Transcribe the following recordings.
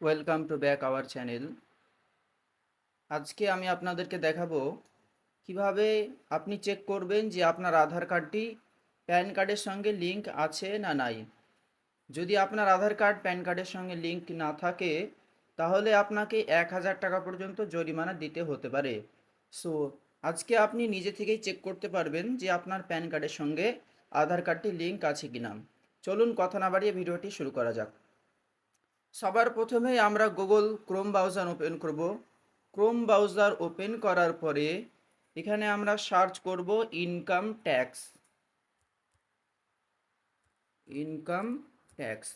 Welcome to back our channel. আজকে আমি আপনাদেরকে দেখাবো কীভাবে আপনি চেক করবেন যে আপনার আধার কার্ডটি প্যান কার্ডের সঙ্গে লিংক আছে না নাই। যদি আপনার আধার কার্ড প্যান কার্ডের সঙ্গে লিংক না থাকে, তাহলে আপনাকে এক হাজার টাকা পর্যন্ত জরিমানা দিতে হতে পারে। সো, আজকে আপনি নিজে থেকেই চেক করতে পারবেন যে আপনার প্যান কার্ডের সঙ্গে আধার কার্ডটি লিংক আছে কিনা। চলুন কথা না বাড়িয়ে ভিডিওটি শুরু করা যাক। সবার প্রথমে আমরা গুগল ক্রোম ব্রাউজার ওপেন করব। ক্রোম ব্রাউজার ওপেন করার পরে এখানে আমরা সার্চ করব income tax income tax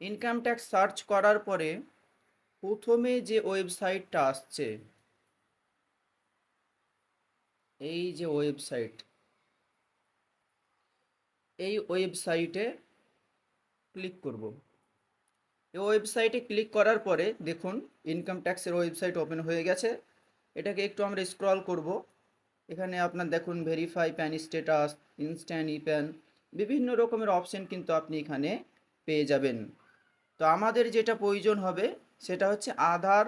income tax search করার পরে প্রথমে যে ওয়েবসাইটটা আসছে, এই যে ওয়েবসাইট, এই ওয়েবসাইটে ক্লিক করব। এই ওয়েবসাইটে ক্লিক করার পরে দেখুন ইনকাম ট্যাক্সের ওয়েবসাইট ওপেন হয়ে গেছে। এটাকে একটু আমরা স্ক্রল করব। এখানে আপনার দেখুন verify PAN status instant e PAN বিভিন্ন রকমের অপশন কিন্তু আপনি এখানে পেয়ে যাবেন। তো আমাদের যেটা প্রয়োজন হবে সেটা হচ্ছে আধার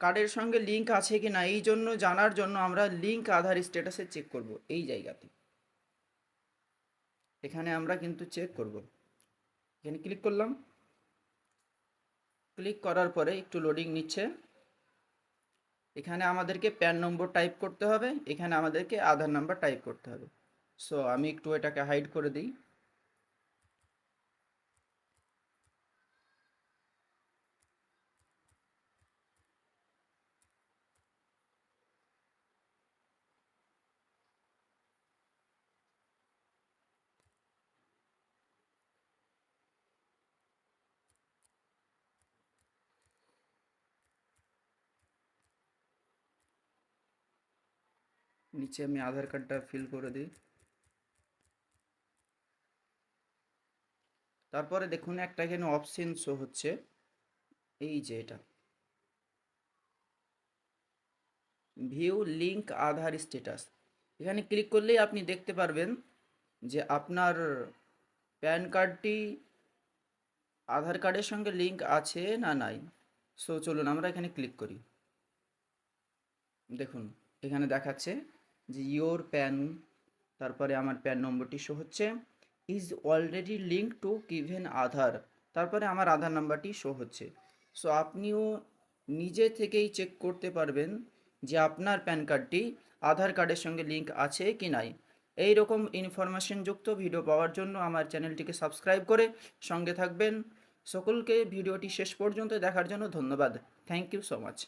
কার্ডের সঙ্গে লিঙ্ক আছে কি না এই জন্য জানার জন্য আমরা লিঙ্ক আধার স্ট্যাটাসে চেক করব এই জায়গাতে। এখানে আমরা কিন্তু চেক করব। এখানে ক্লিক করলাম। ক্লিক করার পরে একটু লোডিং নিচ্ছে। এখানে আমাদেরকে প্যান নম্বর টাইপ করতে হবে, এখানে আমাদেরকে আধার নাম্বার টাইপ করতে হবে। সো আমি একটু এটাকে হাইড করে দিই। নিচে আমি আধার কার্ডটা ফিল করে দিই। তারপরে দেখুন একটা এখানে অপশন শো হচ্ছে। এই যে এটা। ভিউ লিংক আধার স্ট্যাটাস এখানে ক্লিক করলেই আপনি দেখতে পারবেন যে আপনার প্যান কার্ডটি আধার কার্ডের সঙ্গে লিঙ্ক আছে না নাই। সো চলুন আমরা এখানে ক্লিক করি। দেখুন, এখানে দেখাচ্ছে যে ইয়োর প্যান তারপরে আমার প্যান নম্বরটি শো হচ্ছে is already link to given Aadhaar. তারপরে আমার আধার নাম্বারটি শো হচ্ছে। সো আপনিও নিজে থেকেই চেক করতে পারবেন যে আপনার প্যান কার্ডটি আধার কার্ডের সঙ্গে লিঙ্ক আছে কি নাই। এই রকম ইনফরমেশনযুক্ত ভিডিও পাওয়ার জন্য আমার চ্যানেলটিকে সাবস্ক্রাইব করে সঙ্গে থাকবেন। সকলকে ভিডিওটি শেষ পর্যন্ত দেখার জন্য ধন্যবাদ। Thank you so much